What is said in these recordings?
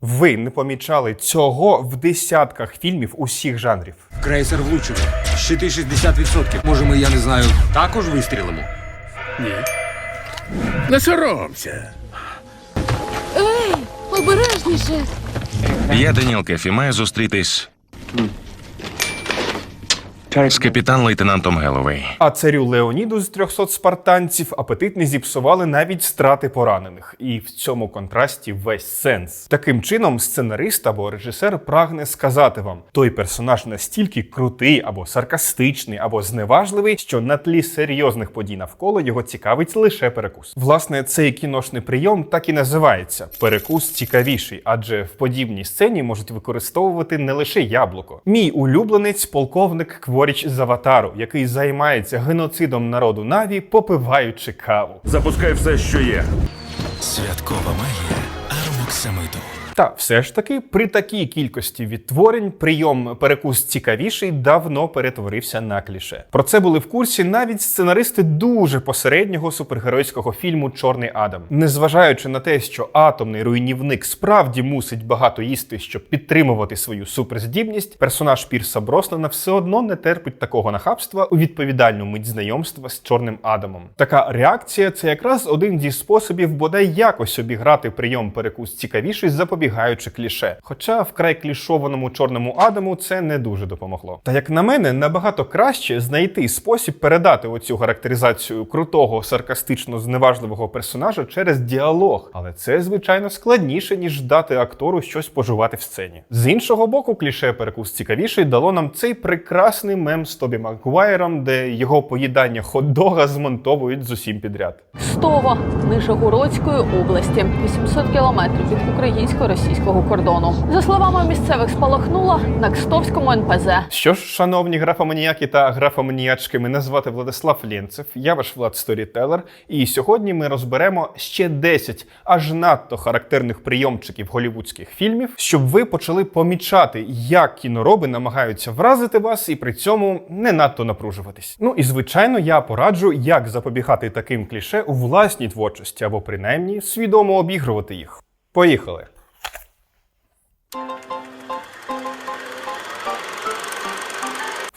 Ви не помічали цього в десятках фільмів усіх жанрів. Крейсер влучив. Щити 60%. Може, ми, я не знаю, також вистрілимо? Ні. Не соромся. Ей, обережніше. Я Даніл Кефі, маю зустрітись з капітан-лейтенантом Геловей. А царю Леоніду з 300 спартанців апетит не зіпсували навіть страти поранених, і в цьому контрасті весь сенс. Таким чином, сценарист або режисер прагне сказати вам: той персонаж настільки крутий або саркастичний, або зневажливий, що на тлі серйозних подій навколо його цікавить лише перекус. Власне, цей кіношний прийом так і називається перекус цікавіший, адже в подібній сцені можуть використовувати не лише яблуко. Мій улюбленець полковник Кворіч з Аватару, який займається геноцидом народу Наві, попиваючи каву. Запускай все, що є. Святкова магія Аромоксамиту. Та все ж таки, при такій кількості відтворень прийом перекус цікавіший давно перетворився на кліше. Про це були в курсі навіть сценаристи дуже посереднього супергеройського фільму Чорний Адам. Незважаючи на те, що атомний руйнівник справді мусить багато їсти, щоб підтримувати свою суперздібність, персонаж Пірса Броснана все одно не терпить такого нахабства у відповідальну мить знайомства з Чорним Адамом. Така реакція це якраз один зі способів бодай якось обіграти прийом перекус цікавіший, запобігаючи кліше. Хоча вкрай клішованому чорному Адаму це не дуже допомогло. Та як на мене, набагато краще знайти спосіб передати оцю характеризацію крутого, саркастично зневажливого персонажа через діалог. Але це звичайно складніше, ніж дати актору щось пожувати в сцені. З іншого боку, кліше перекус цікавіший дало нам цей прекрасний мем з Тобі Макгуайром, де його поїдання хот-дога змонтовують з усім підряд. Стово, Нижегородської області, 800 кілометрів від українсько-російського кордону. За словами місцевих, спалахнула на Кстовському НПЗ. Що ж, шановні графоманіяки та графоманіячки, мене звати Владислав Лєнцев, я ваш Влад Сторітелер, і сьогодні ми розберемо ще 10 аж надто характерних прийомчиків голівудських фільмів, щоб ви почали помічати, як кінороби намагаються вразити вас і при цьому не надто напружуватись. Ну і звичайно, я пораджу, як запобігати таким кліше у власній творчості або принаймні свідомо обігрувати їх. Поїхали!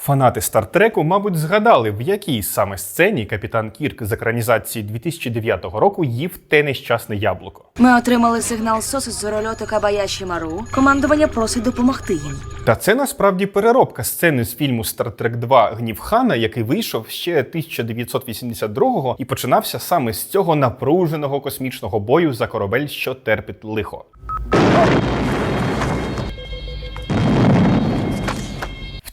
Фанати Стартреку, мабуть, згадали, в якій саме сцені капітан Кірк з екранізації 2009 року їв те нещасне яблуко. Ми отримали сигнал СОС із зорольоту Кабаяші Мару. Командування просить допомогти їм. Та це насправді переробка сцени з фільму Стартрек 2 Гнів Хана, який вийшов ще 1982-го і починався саме з цього напруженого космічного бою за корабель, що терпить лихо.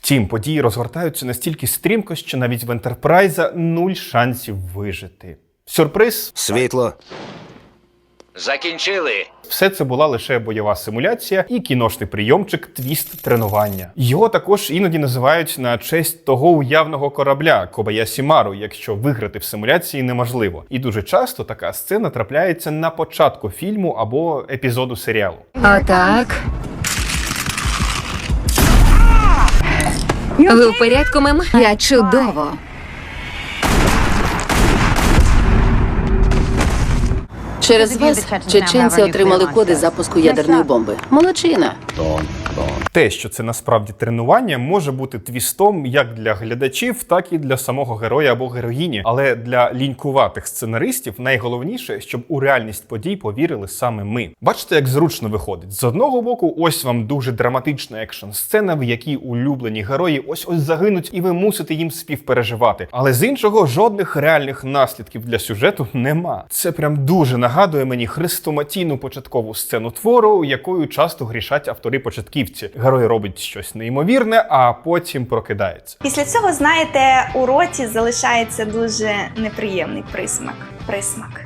Втім, події розгортаються настільки стрімко, що навіть в Ентерпрайза нуль шансів вижити. Сюрприз Світло. Закінчили. Все це була лише бойова симуляція і кіношний прийомчик твіст тренування. Його також іноді називають на честь того уявного корабля Кобаясі Мару, якщо виграти в симуляції неможливо. І дуже часто така сцена трапляється на початку фільму або епізоду серіалу. Отак. Ви в порядку, мем? Я чудово. Через вас чеченці отримали коди запуску ядерної бомби. Молодчина. Те, що це насправді тренування, може бути твістом як для глядачів, так і для самого героя або героїні. Але для лінькуватих сценаристів найголовніше, щоб у реальність подій повірили саме ми. Бачите, як зручно виходить. З одного боку, ось вам дуже драматична екшн сцена, в якій улюблені герої ось ось загинуть, і ви мусите їм співпереживати. Але з іншого жодних реальних наслідків для сюжету нема. Це прям дуже нагадує мені хрестоматійну початкову сцену твору, якою часто грішать автори початківці. Герой робить щось неймовірне, а потім прокидається. Після цього, знаєте, у роті залишається дуже неприємний присмак. Присмак.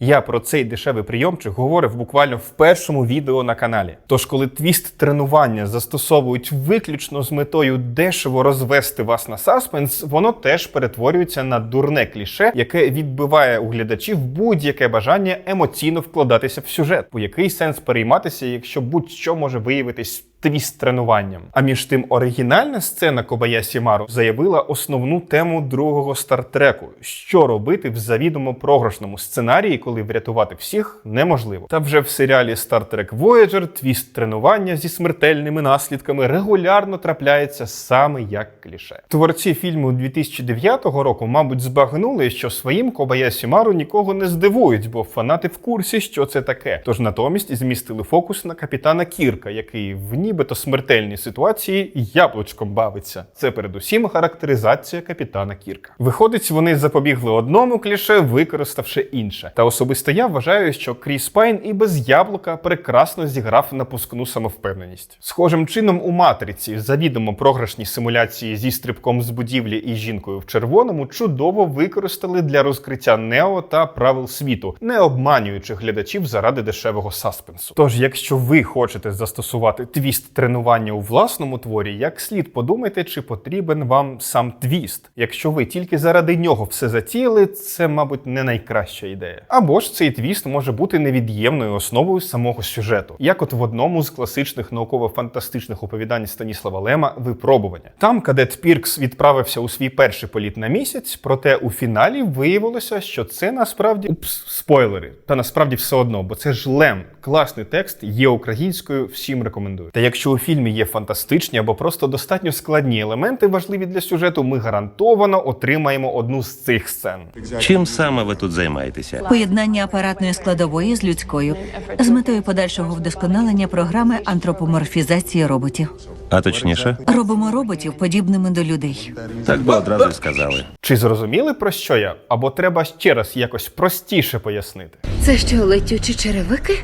Я про цей дешевий прийомчик говорив буквально в першому відео на каналі. Тож, коли твіст тренування застосовують виключно з метою дешево розвести вас на саспенс, воно теж перетворюється на дурне кліше, яке відбиває у глядачів будь-яке бажання емоційно вкладатися в сюжет. Бо який сенс перейматися, якщо будь-що може виявитись твіст тренуванням. А між тим, оригінальна сцена Кобаясі Мару заявила основну тему другого стартреку: що робити в завідомо програшному сценарії, коли врятувати всіх неможливо. Та вже в серіалі Star Trek Voyager твіст тренування зі смертельними наслідками регулярно трапляється саме як кліше. Творці фільму 2009 року, мабуть, збагнули, що своїм Кобаясі Мару нікого не здивують, бо фанати в курсі, що це таке. Тож натомість змістили фокус на капітана Кірка, який в нібито смертельній ситуації яблучком бавиться. Це передусім характеризація капітана Кірка. Виходить, вони запобігли одному кліше, використавши інше. Та особисто я вважаю, що Кріс Пайн і без яблука прекрасно зіграв напускну самовпевненість. Схожим чином у матриці завідомо програшні симуляції зі стрибком з будівлі і жінкою в червоному чудово використали для розкриття Нео та правил світу, не обманюючи глядачів заради дешевого саспенсу. Тож, якщо ви хочете застосувати твіст тренування у власному творі, як слід подумайте, чи потрібен вам сам твіст. Якщо ви тільки заради нього все затіяли, це, мабуть, не найкраща ідея. Або ж цей твіст може бути невід'ємною основою самого сюжету, як от в одному з класичних науково-фантастичних оповідань Станіслава Лема Випробування. Там кадет Піркс відправився у свій перший політ на місяць, проте у фіналі виявилося, що це насправді упс, спойлери. Та насправді все одно, бо це ж Лем. Класний текст, є українською, всім рекомендую. Та якщо у фільмі є фантастичні або просто достатньо складні елементи, важливі для сюжету, ми гарантовано отримаємо одну з цих сцен. Чим саме ви тут займаєтеся? Поєднання апаратної складової з людською з метою подальшого вдосконалення програми антропоморфізації роботів. А точніше, Робимо роботів подібними до людей. так би одразу й сказали. Чи зрозуміли про що я? Або треба ще раз якось простіше пояснити? Це що, летючі черевики?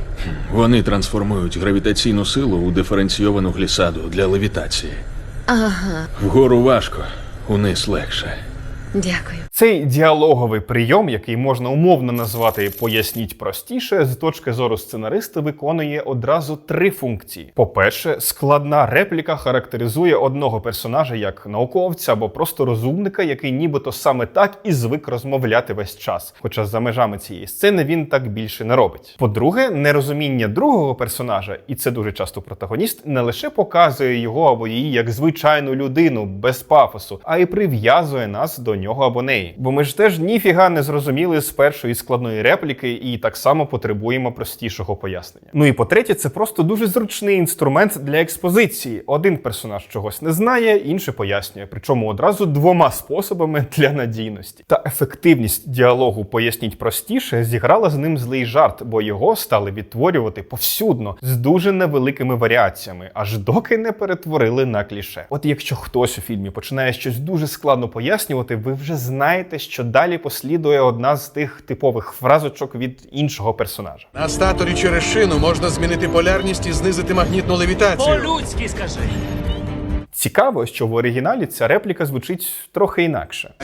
Вони трансформують гравітаційну силу у диференційовану глісаду для левітації. Ага, Вгору важко, униз легше. дякую. Цей діалоговий прийом, який можна умовно назвати поясніть простіше, з точки зору сценариста виконує одразу три функції. По-перше, складна репліка характеризує одного персонажа як науковця або просто розумника, який нібито саме так і звик розмовляти весь час. Хоча за межами цієї сцени він так більше не робить. По-друге, нерозуміння другого персонажа, і це дуже часто протагоніст, не лише показує його або її як звичайну людину без пафосу, а й прив'язує нас до нього або неї. Бо ми ж теж ніфіга не зрозуміли з першої складної репліки і так само потребуємо простішого пояснення. Ну і по-третє, це просто дуже зручний інструмент для експозиції. Один персонаж чогось не знає, інший пояснює, причому одразу двома способами для надійності. Та ефективність діалогу поясніть простіше зіграла з ним злий жарт, бо його стали відтворювати повсюдно з дуже невеликими варіаціями, аж доки не перетворили на кліше. От якщо хтось у фільмі починає щось дуже складно пояснювати, ви вже знаєте, що далі послідує одна з тих типових фразочок від іншого персонажа. На статорі через шину можна змінити полярність і знизити магнітну левітацію. По-людськи скажи. Цікаво, що в оригіналі ця репліка звучить трохи інакше.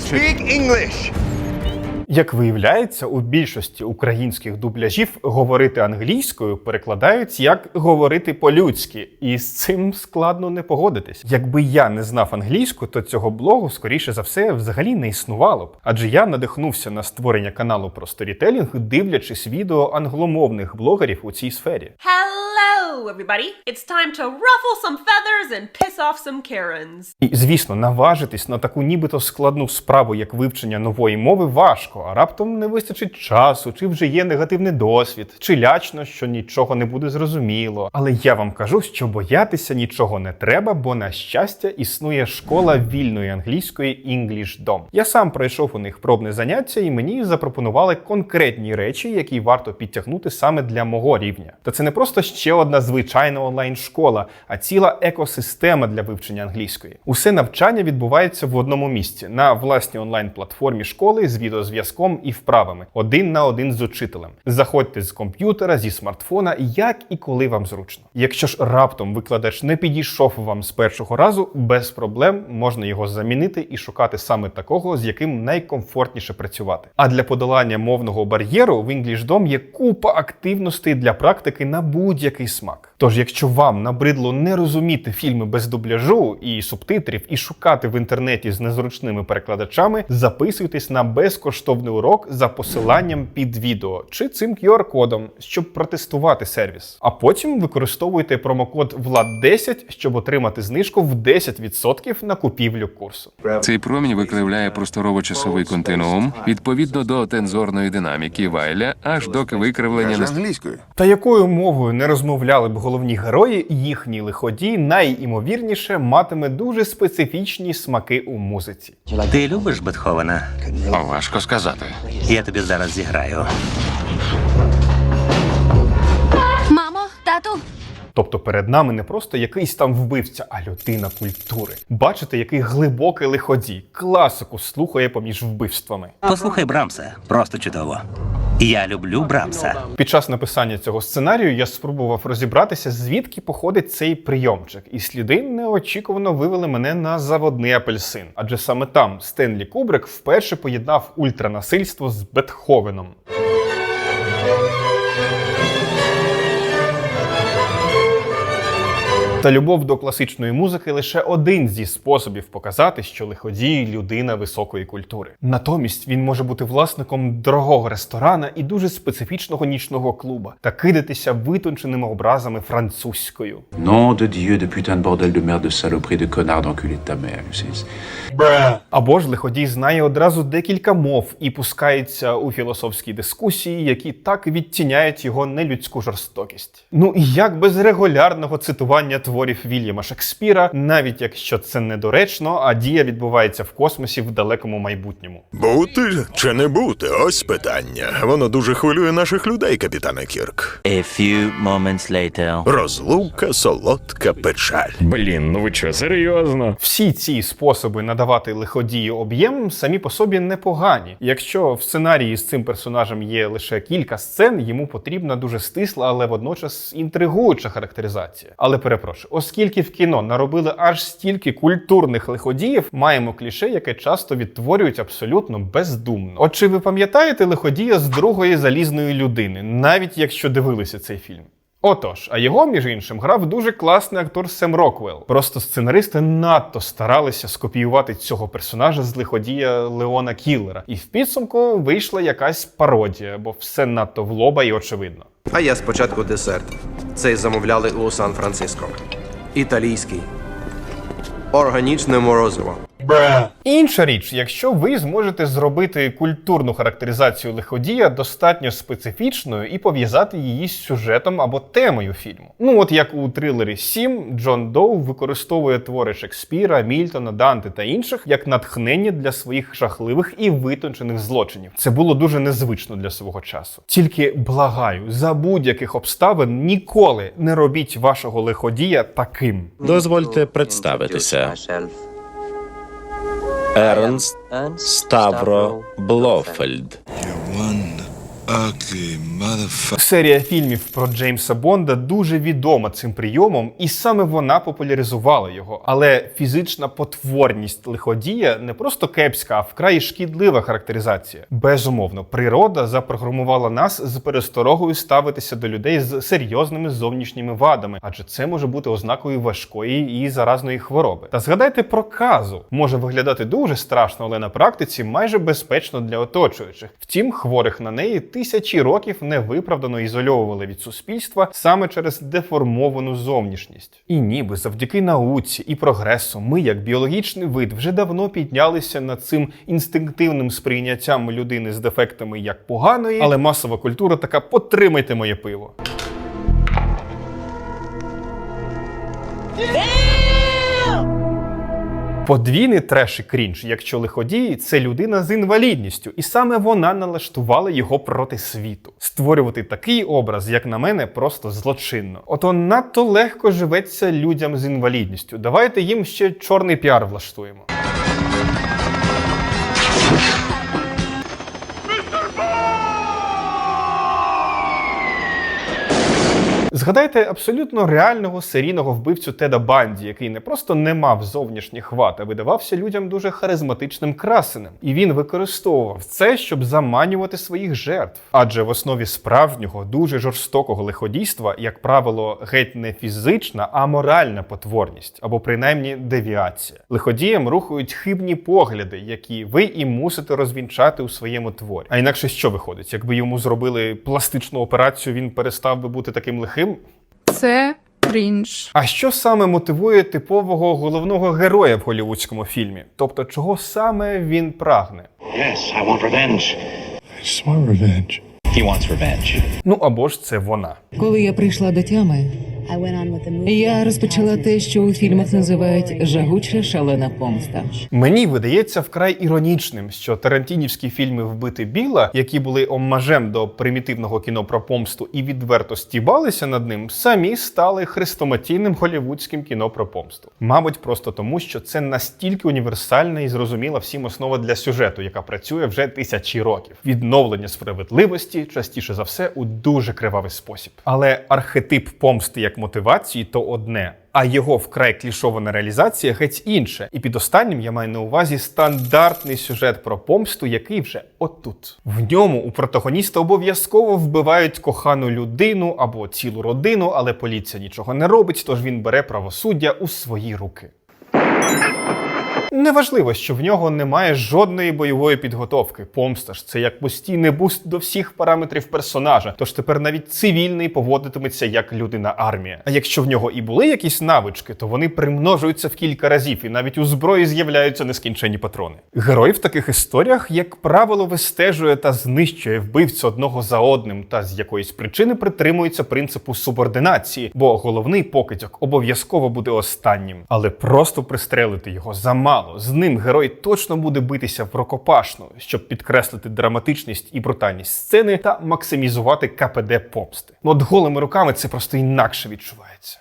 Як виявляється, у більшості українських дубляжів говорити англійською перекладають як говорити по-людськи, і з цим складно не погодитись. Якби я не знав англійську, то цього блогу, скоріше за все, взагалі не існувало б. Адже я надихнувся на створення каналу про сторітелінг, дивлячись відео англомовних блогерів у цій сфері. Hello, everybody. It's time to ruffle some feathers and piss off some Karens. І звісно, наважитись на таку нібито складну справу, як вивчення нової мови, важко, а раптом не вистачить часу, чи вже є негативний досвід, чи лячно, що нічого не буде зрозуміло. Але я вам кажу, що боятися нічого не треба, бо на щастя існує школа вільної англійської English. Я сам пройшов у них пробне заняття, і мені запропонували конкретні речі, які варто підтягнути саме для мого рівня. Та це не просто ще одна звичайна онлайн-школа, а ціла екосистема для вивчення англійської. Усе навчання відбувається в одному місці на власній онлайн-платформі школи з відеозв'язком і вправами, один на один з учителем. Заходьте з комп'ютера, зі смартфона, як і коли вам зручно. Якщо ж раптом викладач не підійшов вам з першого разу, без проблем можна його замінити і шукати саме такого, з яким найкомфортніше працювати. А для подолання мовного бар'єру в EnglishDom є купа активностей для практики на будь-який смак. Тож, якщо вам набридло не розуміти фільми без дубляжу і субтитрів, і шукати в інтернеті з незручними перекладачами, записуйтесь на безкоштовний урок за посиланням під відео чи цим QR-кодом, щоб протестувати сервіс. А потім використовуйте промокод ВЛАД10, щоб отримати знижку в 10% на купівлю курсу. Цей промінь викривляє просторово-часовий континуум відповідно до тензорної динаміки Вайля, аж доки викривлення англійською. Та якою мовою не розмовляли б головні герої, їхній лиходій найімовірніше матиме дуже специфічні смаки у музиці. Ти любиш Бетховена? Важко сказати. Я тобі зараз зіграю. Тобто перед нами не просто якийсь там вбивця, а людина культури. Бачите, який глибокий лиходій, класику слухає поміж вбивствами. Послухай Брамса, просто чудово. Я люблю Брамса. Під час написання цього сценарію я спробував розібратися, звідки походить цей прийомчик, і сліди неочікувано вивели мене на заводний апельсин. Адже саме там Стенлі Кубрик вперше поєднав ультранасильство з Бетховеном. Та любов до класичної музики лише один зі способів показати, що лиходій людина високої культури. Натомість він може бути власником дорогого ресторана і дуже специфічного нічного клуба та кидатися витонченими образами французькою. De Dieu, de putain de bordel de merde, de saloperie, de connard, d'enculé de ta mère. Або ж лиходій знає одразу декілька мов і пускається у філософські дискусії, які так відтіняють його нелюдську жорстокість. Ну і як без регулярного цитування творів Вільяма Шекспіра, навіть якщо це недоречно, а дія відбувається в космосі в далекому майбутньому. Бути чи не бути? Ось питання. Воно дуже хвилює наших людей, капітане Кірк. A few moments later. Розлука, солодка печаль. Блін, ну ви що, серйозно? Всі ці способи надавати лиходію об'єм самі по собі непогані. Якщо в сценарії з цим персонажем є лише кілька сцен, йому потрібна дуже стисла, але водночас інтригуюча характеризація. Але перепрошую, оскільки в кіно наробили аж стільки культурних лиходіїв, маємо кліше, яке часто відтворюють абсолютно бездумно. От чи ви пам'ятаєте лиходія з другої залізної людини, навіть якщо дивилися цей фільм? Отож, а його, між іншим, грав дуже класний актор Сем Роквелл. Просто сценаристи надто старалися скопіювати цього персонажа з лиходія Леона Кіллера. І в підсумку вийшла якась пародія, бо все надто в лоба і очевидно. А я спочатку десерт. Цей замовляли у Сан-Франциско. Італійський. Органічне морозиво. Інша річ, якщо ви зможете зробити культурну характеризацію лиходія достатньо специфічною і пов'язати її з сюжетом або темою фільму. Ну от як у трилері Сім, Джон Доу використовує твори Шекспіра, Мільтона, Данте та інших як натхнення для своїх жахливих і витончених злочинів. Це було дуже незвично для свого часу. Тільки благаю, за будь-яких обставин ніколи не робіть вашого лиходія таким. Дозвольте представитися. Ернст Ставро Блофельд. Серія фільмів про Джеймса Бонда дуже відома цим прийомом, і саме вона популяризувала його. Але фізична потворність лиходія не просто кепська, а вкрай шкідлива характеризація. Безумовно, природа запрограмувала нас з пересторогою ставитися до людей з серйозними зовнішніми вадами, адже це може бути ознакою важкої і заразної хвороби. Та згадайте про казу. Може виглядати дуже страшно, але на практиці майже безпечно для оточуючих. Втім, хворих на неї тисячі років невиправдано ізольовували від суспільства саме через деформовану зовнішність. І ніби завдяки науці і прогресу, ми, як біологічний вид, вже давно піднялися над цим інстинктивним сприйняттям людини з дефектами як поганої, але масова культура така потримайте моє пиво. Подвійний треш і крінж, якщо лиходії, це людина з інвалідністю, і саме вона налаштувала його проти світу. Створювати такий образ, як на мене, просто злочинно. Ото надто легко живеться людям з інвалідністю. Давайте їм ще чорний піар влаштуємо. Згадайте абсолютно реального серійного вбивцю Теда Банді, який не просто не мав зовнішніх вад, а видавався людям дуже харизматичним красенем. І він використовував це, щоб заманювати своїх жертв. Адже в основі справжнього, дуже жорстокого лиходійства, як правило, геть не фізична, а моральна потворність або принаймні девіація. Лиходіям рухають хибні погляди, які ви і мусите розвінчати у своєму творі. А інакше що виходить? Якби йому зробили пластичну операцію, він перестав би бути таким лихим. Це крінж. А що саме мотивує типового головного героя в голівудському фільмі? Тобто, чого саме він прагне? Yes, I want revenge. It's my revenge. He wants revenge. Ну або ж це вона. Коли я прийшла до тями, я розпочала те, що у фільмах називають жагуча шалена помста. Мені видається вкрай іронічним, що тарантінівські фільми Вбити Біла, які були оммажем до примітивного кіно про помсту і відверто стібалися над ним, самі стали хрестоматійним голівудським кіно про помсту. Мабуть, просто тому, що це настільки універсальна і зрозуміла всім основа для сюжету, яка працює вже тисячі років. Відновлення справедливості частіше за все у дуже кривавий спосіб. Але архетип помсти як мотивації то одне. А його вкрай клішована реалізація геть інше. І під останнім я маю на увазі стандартний сюжет про помсту, який вже отут. В ньому у протагоніста обов'язково вбивають кохану людину або цілу родину, але поліція нічого не робить, тож він бере правосуддя у свої руки. Неважливо, що в нього немає жодної бойової підготовки. Помста ж це як постійний буст до всіх параметрів персонажа. Тож тепер навіть цивільний поводитиметься як людина армія. А якщо в нього і були якісь навички, то вони примножуються в кілька разів, і навіть у зброї з'являються нескінчені патрони. Герой в таких історіях, як правило, вистежує та знищує вбивцю одного за одним, та з якоїсь причини притримується принципу субординації, бо головний покидьок обов'язково буде останнім, але просто пристрелити його замало. З ним герой точно буде битися в рукопашну, щоб підкреслити драматичність і брутальність сцени та максимізувати КПД помсти. Ну от голими руками це просто інакше відчувається.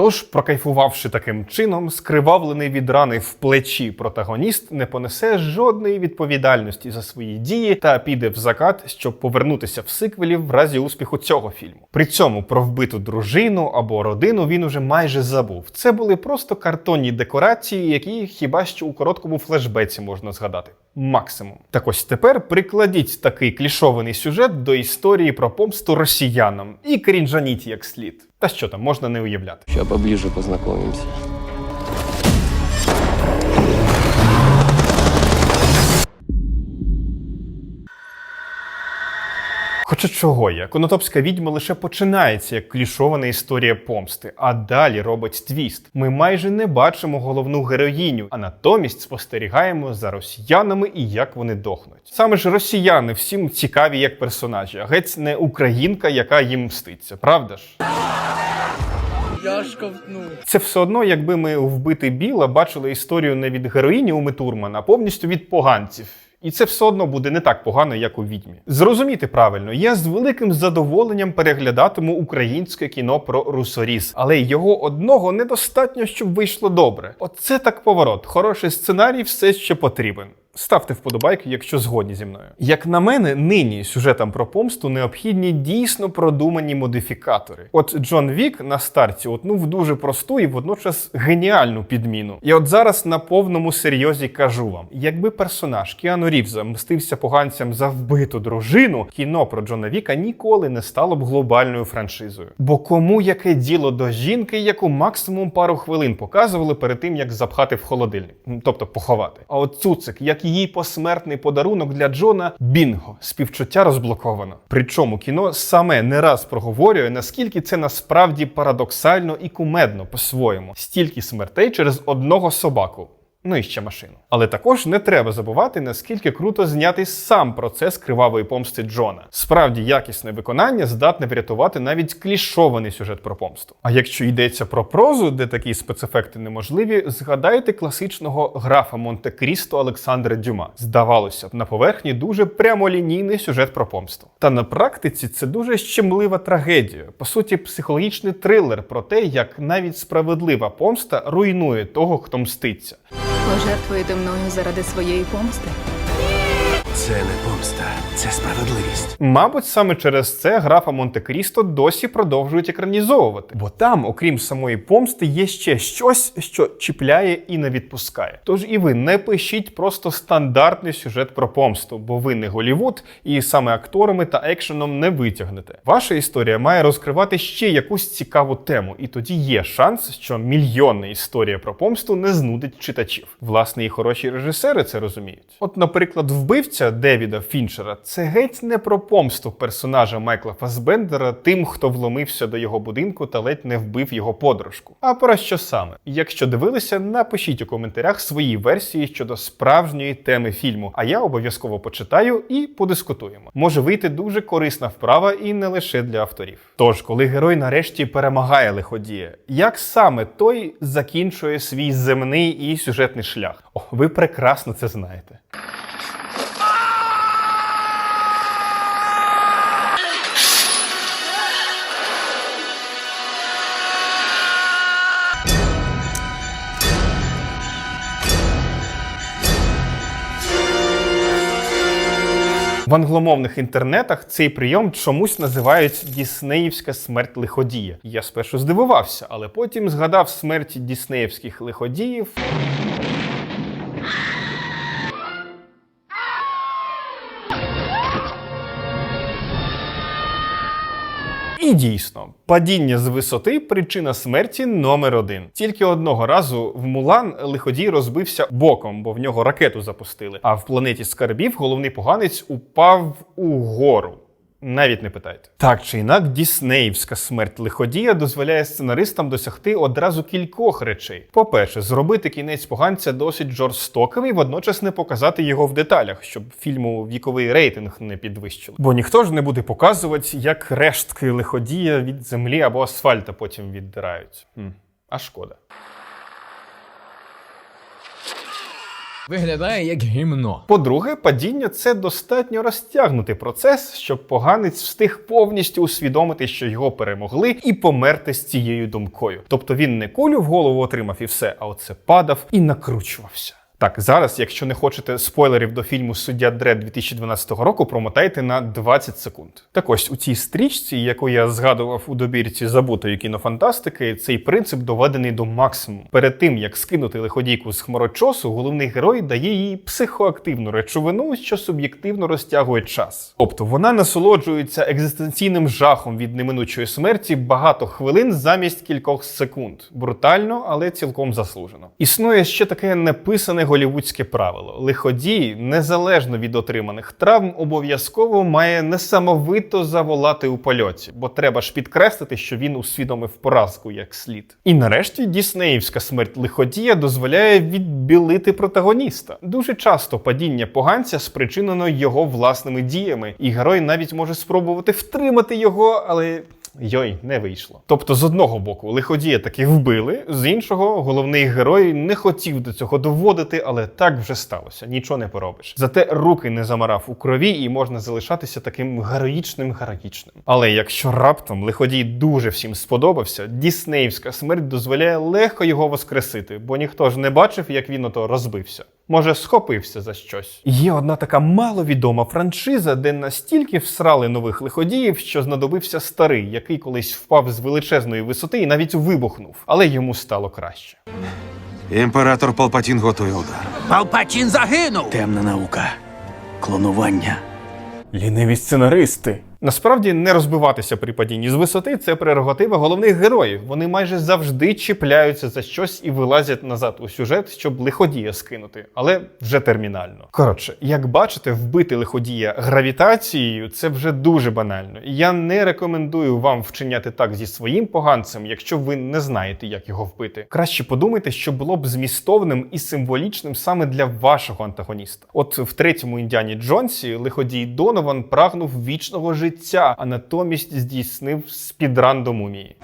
Тож, прокайфувавши таким чином, скривавлений від рани в плечі протагоніст не понесе жодної відповідальності за свої дії та піде в закат, щоб повернутися в сиквелі в разі успіху цього фільму. При цьому про вбиту дружину або родину він уже майже забув. Це були просто картонні декорації, які хіба що у короткому флешбеці можна згадати. Максимум. Так ось тепер прикладіть такий клішований сюжет до історії про помсту росіянам і крінжаніть як слід. Та що там можна не уявляти. Що поближе познакомимся. Хоча чого я, Конотопська відьма лише починається як клішована історія помсти, а далі робить твіст. Ми майже не бачимо головну героїню, а натомість спостерігаємо за росіянами і як вони дохнуть. Саме ж росіяни всім цікаві як персонажі, а геть не українка, яка їм мститься, правда ж? Я ж. Це все одно, якби ми у вбити Біла бачили історію не від героїні Уми Турмана, а повністю від поганців. І це все одно буде не так погано, як у відьмі. Зрозуміти правильно, я з великим задоволенням переглядатиму українське кіно про русоріз, але його одного недостатньо, щоб вийшло добре. Оце так поворот. Хороший сценарій все ще потрібен. Ставте вподобайки, якщо згодні зі мною. Як на мене, нині сюжетам про помсту необхідні дійсно продумані модифікатори. От Джон Вік на старті утнув дуже просту і водночас геніальну підміну. І от зараз на повному серйозі кажу вам: якби персонаж Кіану Рівза мстився поганцям за вбиту дружину, кіно про Джона Віка ніколи не стало б глобальною франшизою. Бо кому яке діло до жінки, яку максимум пару хвилин показували перед тим, як запхати в холодильник, тобто поховати. А от цуцик, як її посмертний подарунок для Джона, бінго, співчуття розблоковано. Причому кіно саме не раз проговорює, наскільки це насправді парадоксально і кумедно по-своєму. Стільки смертей через одного собаку. Ну і ще машину. Але також не треба забувати, наскільки круто знятий сам процес кривавої помсти Джона. Справді якісне виконання здатне врятувати навіть клішований сюжет про помсту. А якщо йдеться про прозу, де такі спецефекти неможливі, згадайте класичного графа Монте-Крісто Олександра Дюма. Здавалося б, на поверхні дуже прямолінійний сюжет про помсту. Та на практиці це дуже щемлива трагедія, по суті, психологічний трилер про те, як навіть справедлива помста руйнує того, хто мститься. Пожертвуєте мною заради своєї помсти? Це не помста, це справедливість. Мабуть, саме через це графа Монте-Крісто досі продовжують екранізовувати, бо там, окрім самої помсти, є ще щось, що чіпляє і не відпускає. Тож і ви не пишіть просто стандартний сюжет про помсту, бо ви не Голівуд і саме акторами та екшеном не витягнете. Ваша історія має розкривати ще якусь цікаву тему, і тоді є шанс, що мільйонна історія про помсту не знудить читачів. Власне, і хороші режисери це розуміють. От, наприклад, вбивця Девіда Фінчера це геть не про помсту персонажа Майкла Фасбендера тим, хто вломився до його будинку та ледь не вбив його подружку. А про що саме? Якщо дивилися, напишіть у коментарях свої версії щодо справжньої теми фільму. А я обов'язково почитаю і подискутуємо. Може вийти дуже корисна вправа і не лише для авторів. Тож, коли герой нарешті перемагає лиходія, як саме той закінчує свій земний і сюжетний шлях? О, ви прекрасно це знаєте. В англомовних інтернетах цей прийом чомусь називають Діснеївська смерть лиходія. Я спершу здивувався, але потім згадав смерть діснеївських лиходіїв. Дійсно, падіння з висоти причина смерті номер один. Тільки одного разу в Мулан лиходій розбився боком, бо в нього ракету запустили. А в планеті скарбів головний поганець упав у гору. Навіть не питайте. Так чи інак, Діснеївська смерть лиходія дозволяє сценаристам досягти одразу кількох речей. По-перше, зробити кінець поганця досить жорстоким і водночас не показати його в деталях, щоб фільму віковий рейтинг не підвищили. Бо ніхто ж не буде показувати, як рештки лиходія від землі або асфальта потім віддирають. Хм. А шкода. Виглядає як гімно. По-друге, падіння це достатньо розтягнутий процес, щоб поганець встиг повністю усвідомити, що його перемогли, і померти з цією думкою. Тобто він не кулю в голову отримав і все, а оце падав і накручувався. Так, зараз, якщо не хочете спойлерів до фільму Суддя Дред 2012 року, промотайте на 20 секунд. Так ось у цій стрічці, яку я згадував у добірці забутої кінофантастики, цей принцип доведений до максимуму. Перед тим як скинути лиходійку з хмарочосу, головний герой дає їй психоактивну речовину, що суб'єктивно розтягує час. Тобто вона насолоджується екзистенційним жахом від неминучої смерті багато хвилин замість кількох секунд. Брутально, але цілком заслужено. Існує ще таке неписане голівудське правило: лиходій, незалежно від отриманих травм, обов'язково має несамовито заволати у польоті, бо треба ж підкреслити, що він усвідомив поразку як слід. І нарешті Діснеївська смерть лиходія дозволяє відбілити протагоніста. Дуже часто падіння поганця спричинено його власними діями, і герой навіть може спробувати втримати його, але. Йой, не вийшло. Тобто, з одного боку, лиходія таки вбили, з іншого, головний герой не хотів до цього доводити, але так вже сталося. Нічого не поробиш. Зате руки не замарав у крові, і можна залишатися таким героїчним героїчним. Але якщо раптом лиходій дуже всім сподобався, Діснеївська смерть дозволяє легко його воскресити, бо ніхто ж не бачив, як він ото розбився. Може, схопився за щось. Є одна така маловідома франшиза, де настільки всрали нових лиходіїв, що знадобився старий, який колись впав з величезної висоти і навіть вибухнув, але йому стало краще. Імператор Палпатін готує удар. Палпатін загинув! Темна наука. Клонування. Ліниві сценаристи. Насправді не розбиватися при падінні з висоти це прерогатива головних героїв. Вони майже завжди чіпляються за щось і вилазять назад у сюжет, щоб лиходія скинути, але вже термінально. Коротше, як бачите, вбити лиходія гравітацією це вже дуже банально. Я не рекомендую вам вчиняти так зі своїм поганцем, якщо ви не знаєте, як його вбити. Краще подумайте, що було б змістовним і символічним саме для вашого антагоніста. От в третьому індіані Джонсі лиходій Донован прагнув вічного життя життя, а натомість здійснив спідран до мумії.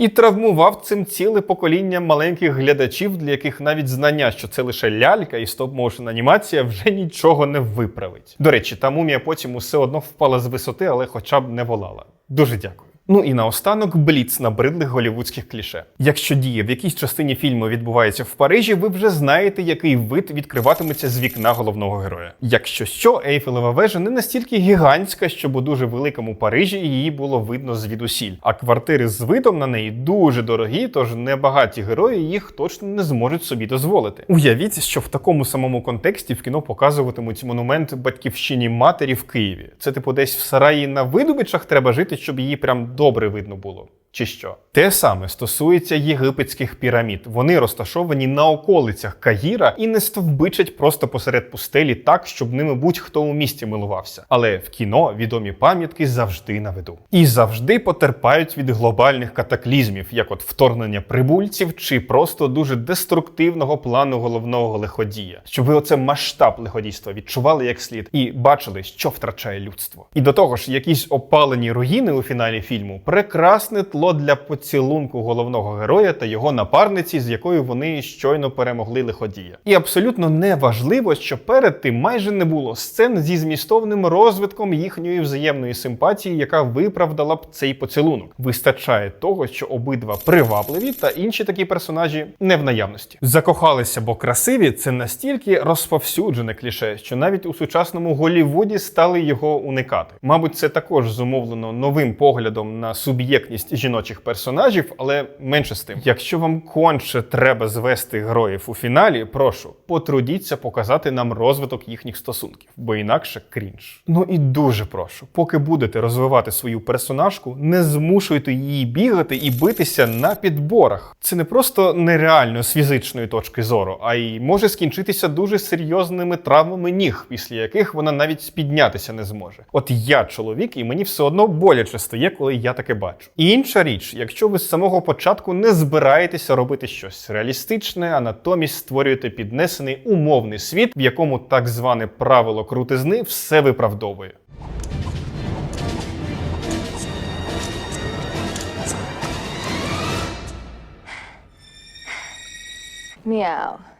І травмував цим ціле покоління маленьких глядачів, для яких навіть знання, що це лише лялька і стоп-моушен анімація, вже нічого не виправить. До речі, та мумія потім усе одно впала з висоти, але хоча б не волала. Дуже дякую. Ну і наостанок бліц набридлих голівудських кліше. Якщо дія в якійсь частині фільму відбувається в Парижі, ви вже знаєте, який вид відкриватиметься з вікна головного героя. Якщо що, Ейфелева вежа не настільки гігантська, щоб у дуже великому Парижі її було видно звідусіль. А квартири з видом на неї дуже дорогі, тож небагаті герої їх точно не зможуть собі дозволити. Уявіть, що в такому самому контексті в кіно показуватимуть монумент батьківщині матері в Києві. Це типу десь в сараї на видобичах треба жити, щоб її прям добре видно було. Чи що? Те саме стосується єгипетських пірамід. Вони розташовані на околицях Каїра і не стовбичать просто посеред пустелі так, щоб ними будь-хто у місті милувався. Але в кіно відомі пам'ятки завжди на виду. І завжди потерпають від глобальних катаклізмів, як от вторгнення прибульців, чи просто дуже деструктивного плану головного лиходія, щоб ви оце масштаб лиходійства відчували як слід і бачили, що втрачає людство. І до того ж, якісь опалені руїни у фіналі фільму прекрасне тло для поцілунку головного героя та його напарниці, з якою вони щойно перемогли лиходія. І абсолютно не важливо, що перед тим майже не було сцен зі змістовним розвитком їхньої взаємної симпатії, яка виправдала б цей поцілунок. Вистачає того, що обидва привабливі, та інші такі персонажі не в наявності. Закохалися, бо красиві це настільки розповсюджене кліше, що навіть у сучасному Голівуді стали його уникати. Мабуть, це також зумовлено новим поглядом на суб'єктність жіночих персонажів, але менше з тим. Якщо вам конче треба звести героїв у фіналі, прошу, потрудіться показати нам розвиток їхніх стосунків, бо інакше крінж. Ну і дуже прошу, поки будете розвивати свою персонажку, не змушуйте її бігати і битися на підборах. Це не просто нереально з фізичної точки зору, а й може скінчитися дуже серйозними травмами ніг, після яких вона навіть піднятися не зможе. От я чоловік, і мені все одно боляче стає, коли я таке бачу. Інша річ, якщо ви з самого початку не збираєтеся робити щось реалістичне, а натомість створюєте піднесений умовний світ, в якому так зване правило крутизни все виправдовує. Мяу.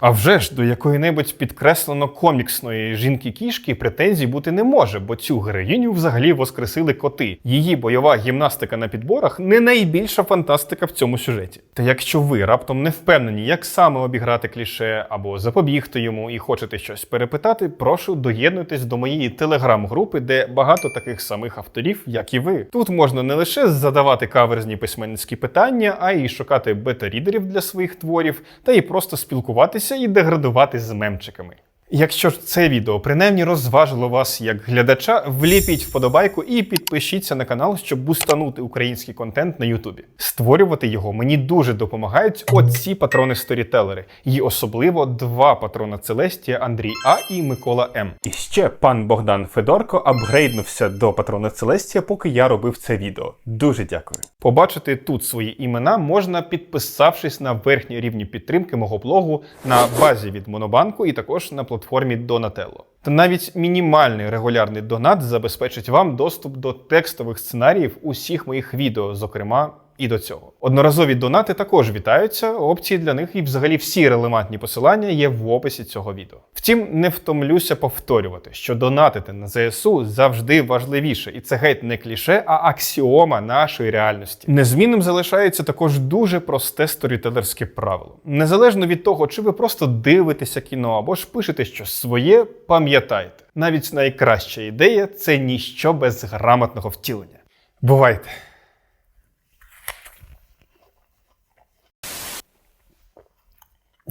А вже ж до якої-небудь підкреслено коміксної жінки-кішки претензій бути не може, бо цю героїню взагалі воскресили коти. Її бойова гімнастика на підборах не найбільша фантастика в цьому сюжеті. Та якщо ви раптом не впевнені, як саме обіграти кліше або запобігти йому і хочете щось перепитати, прошу доєднуйтесь до моєї телеграм-групи, де багато таких самих авторів, як і ви. Тут можна не лише задавати каверзні письменницькі питання, а й шукати бета-рідерів для своїх творів, та й просто спілкуватися і деградувати з мемчиками. Якщо ж це відео принаймні розважило вас як глядача, вліпіть вподобайку і підпишіться на канал, щоб бустанути український контент на Ютубі. Створювати його мені дуже допомагають оці патрони-сторітелери, і особливо два патрона Целестія Андрій А і Микола М. І ще пан Богдан Федорко апгрейднувся до патрона Целестія, поки я робив це відео. Дуже дякую. Побачити тут свої імена можна підписавшись на верхній рівні підтримки мого блогу на базі від Монобанку і також на платформі Donatello. Та навіть мінімальний регулярний донат забезпечить вам доступ до текстових сценаріїв усіх моїх відео, зокрема. І до цього одноразові донати також вітаються. Опції для них і взагалі всі релевантні посилання є в описі цього відео. Втім, не втомлюся повторювати, що донатити на ЗСУ завжди важливіше, і це геть не кліше, а аксіома нашої реальності. Незмінним залишається також дуже просте сторітелерське правило. Незалежно від того, чи ви просто дивитеся кіно або ж пишете щось своє, пам'ятайте, навіть найкраща ідея це ніщо без грамотного втілення. Бувайте!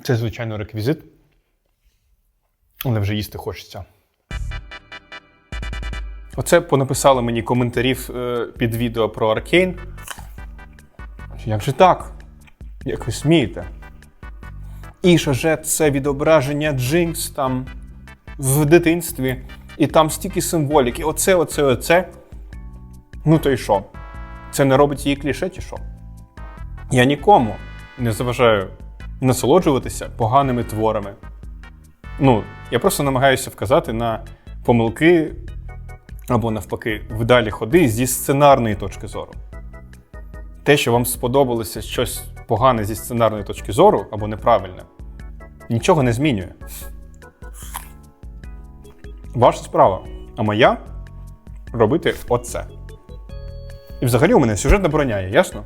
Це, звичайно, реквізит. Але вже їсти хочеться. Оце понаписали мені коментарів е, під відео про Аркейн. Як же так? Як ви смієте? І що же це відображення Джинкс там в дитинстві, і там стільки символіки. Оце, оце, оце. Ну то й що? Це не робить її кліше, чи що? Я нікому не заважаю насолоджуватися поганими творами. Ну, я просто намагаюся вказати на помилки або навпаки вдалі ходи зі сценарної точки зору. Те, що вам сподобалося щось погане зі сценарної точки зору або неправильне, нічого не змінює. Ваша справа. А моя робити оце. І взагалі у мене сюжетна броня є, ясно?